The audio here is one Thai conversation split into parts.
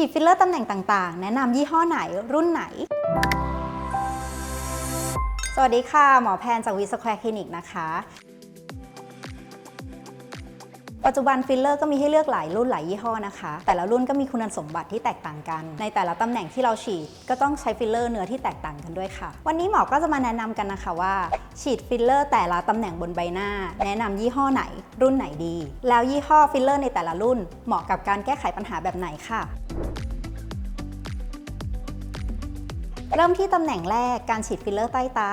ฉีดฟิลเลอร์ตำแหน่งต่างๆ แนะนำยี่ห้อไหนรุ่นไหน สวัสดีค่ะ หมอแพนจากวีสแควร์คลินิกนะคะ ปัจจุบันฟิลเลอร์ก็มีให้เลือกหลายรุ่นหลายยี่ห้อนะคะ แต่ละรุ่นก็มีคุณสมบัติที่แตกต่างกัน ในแต่ละตำแหน่งที่เราฉีดก็ต้องใช้ฟิลเลอร์เนื้อที่แตกต่างกันด้วยค่ะ วันนี้หมอก็จะมาแนะนำกันนะคะว่า ฉีดฟิลเลอร์แต่ละตำแหน่งบนใบหน้า แนะนำยี่ห้อไหน รุ่นไหนดี แล้วยี่ห้อฟิลเลอร์ในแต่ละรุ่น เหมาะกับการแก้ไขปัญหาแบบไหนค่ะ เริ่มที่ตำแหน่งแรกการฉีดฟิลเลอร์ใต้ตา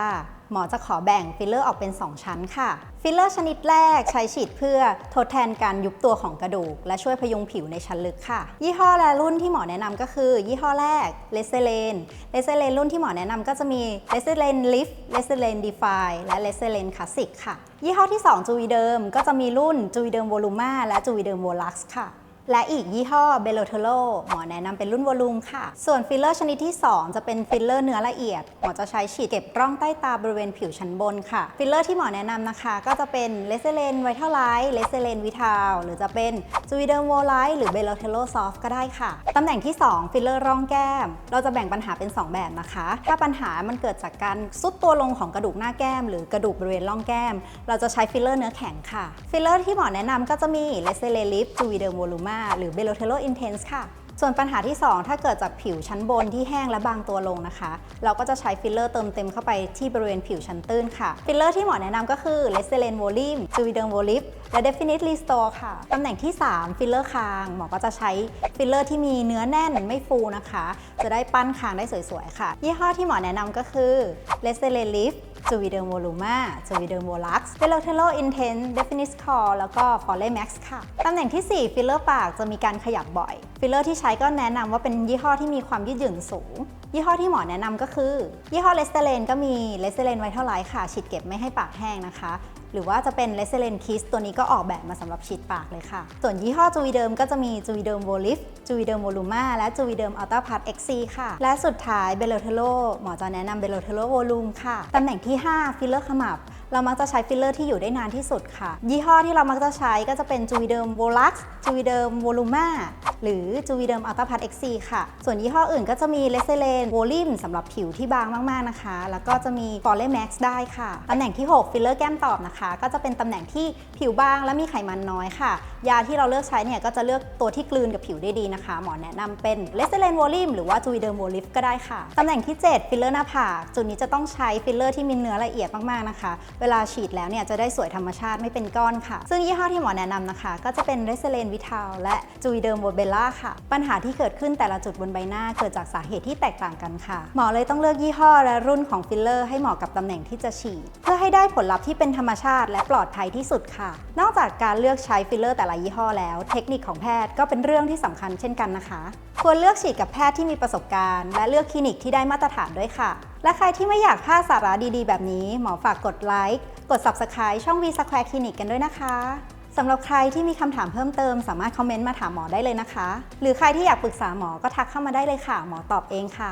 หมอจะขอแบ่งฟิลเลอร์ออกเป็น 2 ชั้นค่ะ ฟิลเลอร์ชนิดแรกใช้ฉีดเพื่อทดแทนการยุบตัวของกระดูก และช่วยพยุงผิวในชั้นลึกค่ะ ยี่ห้อและรุ่นที่หมอแนะนำก็คือ ยี่ห้อแรกเลเซเลนเลเซเลนรุ่นที่หมอแนะนำก็จะมีเลเซเลนลิฟเลเซเลนดีฟายและเลเซเลนคลาสสิกค่ะ ยี่ห้อที่ 2 จูวีเดิมก็จะมีรุ่นจูวีเดิมโวลูมาและจูวีเดิมโวลักซ์ค่ะ และอีกยี่ห้อเบโลเทโลหมอแนะนำเป็นรุ่นวอลลุ่มค่ะ ส่วนฟิลเลอร์ชนิดที่ 2 จะเป็นฟิลเลอร์เนื้อละเอียด หมอจะใช้ฉีดเก็บร่องใต้ตาบริเวณผิวชั้นบนค่ะ ฟิลเลอร์ที่หมอแนะนำนะคะ ก็จะเป็นเลเซเลนไวท์เทลไลท์เลเซเลนวิทาลหรือจะเป็นจูวิเดอร์โวไลท์หรือเบโลเทโลซอฟก็ได้ค่ะ ตำแหน่งที่ 2 ฟิลเลอร์ร่องแก้ม เราจะแบ่งปัญหาเป็น 2 แบบนะคะ ถ้าปัญหามันเกิดจากการซุดตัวลงของกระดูกหน้าแก้ม หรือกระดูกบริเวณร่องแก้ม เราจะใช้ฟิลเลอร์เนื้อแข็งค่ะ ฟิลเลอร์ที่หมอแนะนำก็จะมีเลเซเลลิฟจูวิเดอร์โวลูมาหรือเบโลเทโลอินเทนส์ค่ะ ส่วนปัญหาที่ 2 ถ้าเกิดจากผิวชั้นบนที่แห้งและบางตัวลงนะคะ เราก็จะใช้ฟิลเลอร์เติมเต็มเข้าไปที่บริเวณผิวชั้นตื้นค่ะ ฟิลเลอร์ที่หมอแนะนำก็คือเลสเซเลนโวลิมจูวิเดิมโวลิฟและ Definitely Store ค่ะ ตำแหน่งที่ 3 ฟิลเลอร์คาง หมอก็จะใช้ฟิลเลอร์ที่มีเนื้อแน่นไม่ฟูนะคะ จะได้ปั้นคางได้สวยๆค่ะ ยี่ห้อที่หมอแนะนำก็คือเลสเซเลนลิฟจูวิเดิมโวลูมาจูวิเดิมโวลักซ์เวโลเทโลอินเทนเดฟินิสคอร์แล้วก็ฟอเล่แม็กซ์ค่ะ ตำแหน่งที่ 4 ฟิลเลอร์ปากจะมีการขยับบ่อย ฟิลเลอร์ที่ใช้ก็แนะนำว่าเป็นยี่ห้อที่มีความยืดหยุ่นสูง ยี่ห้อที่หมอแนะนำก็คือ ยี่ห้อเลสเตเลนก็มีเลสเตเลนไวท์เท่าไรค่ะฉีดเก็บไม่ให้ปากแห้งนะคะ หรือว่าจะเป็นเลสเซเลนคิสตัวนี้ก็ออกแบบมาสำหรับฉีดปากเลยค่ะ ส่วนยี่ห้อจูวีเดิมก็จะมีจูวีเดิมโวลิฟจูวีเดิมโวลูมาและจูวีเดิมอัลต้าพัทเอ็กซีค่ะ และสุดท้ายเบลโลเทโลหมอจะแนะนำเบลโลเทโลโวลูมค่ะ ตำแหน่งที่ 5 ฟิลเลอร์ขมับ เรามักจะใช้ฟิลเลอร์ที่อยู่ได้นานที่สุดค่ะ ยี่ห้อที่เรามักจะใช้ก็จะเป็นจูวีเดิมโวลักซ์จูวีเดิมโวลูมาหรือจูวีเดิมอัลต้าพัทเอ็กซีค่ะ ส่วนยี่ห้ออื่นก็จะมีเลสเซเลนโวลิมสำหรับผิวที่บางมากๆนะคะ แล้วก็จะมีฟอลเล่แม็กซ์ได้ค่ะตำแหน่งที่ 6 ฟิลเลอร์แก้มตอบนะคะก็จะเป็นตำแหน่งที่ผิวบางและมีไขมันน้อยค่ะ ยาที่เราเลือกใช้เนี่ยก็จะเลือกตัวที่กลืนกับผิวได้ดีนะคะ หมอแนะนำเป็นเลสเซเลนโวลิมหรือว่าจูวีเดิมโวลิฟก็ได้ค่ะตำแหน่งที่ 7 ฟิลเลอร์หน้าผากจุดนี้จะต้องใช้ฟิลเลอร์ที่มีเนื้อละเอียดมากๆนะคะ เวลาฉีดแล้วเนี่ยจะได้สวยธรรมชาติไม่เป็นก้อนค่ะ ซึ่งยี่ห้อที่หมอแนะนำนะคะ ก็จะเป็นเรสเซเลนวิทาลและจูวีเดิมโวเบล่าค่ะ ปัญหาที่เกิดขึ้นแต่ละจุดบนใบหน้าเกิดจากสาเหตุที่แตกต่างกันค่ะ หมอเลยต้องเลือกยี่ห้อและรุ่นของฟิลเลอร์ให้เหมาะกับตำแหน่งที่จะฉีด เพื่อให้ได้ผลลัพธ์ที่เป็นธรรมชาติและปลอดภัยที่สุดค่ะ นอกจากการเลือกใช้ฟิลเลอร์แต่ละยี่ห้อแล้ว เทคนิคของแพทย์ก็เป็นเรื่องที่สำคัญเช่นกันนะคะ ควรเลือกฉีดกับแพทย์ที่มีประสบการณ์ และเลือกคลินิกที่ได้มาตรฐานด้วยค่ะ และใครที่ไม่อยากพลาดสาระดีๆ แบบนี้หมอฝากกดไลค์กด Subscribe ช่อง V Square Clinic กันด้วยนะคะสำหรับใครที่มีคำถามเพิ่มเติม สามารถคอมเมนต์มาถามหมอได้เลยนะคะ หรือใครที่อยากปรึกษาหมอก็ทักเข้ามาได้เลยค่ะ หมอตอบเองค่ะ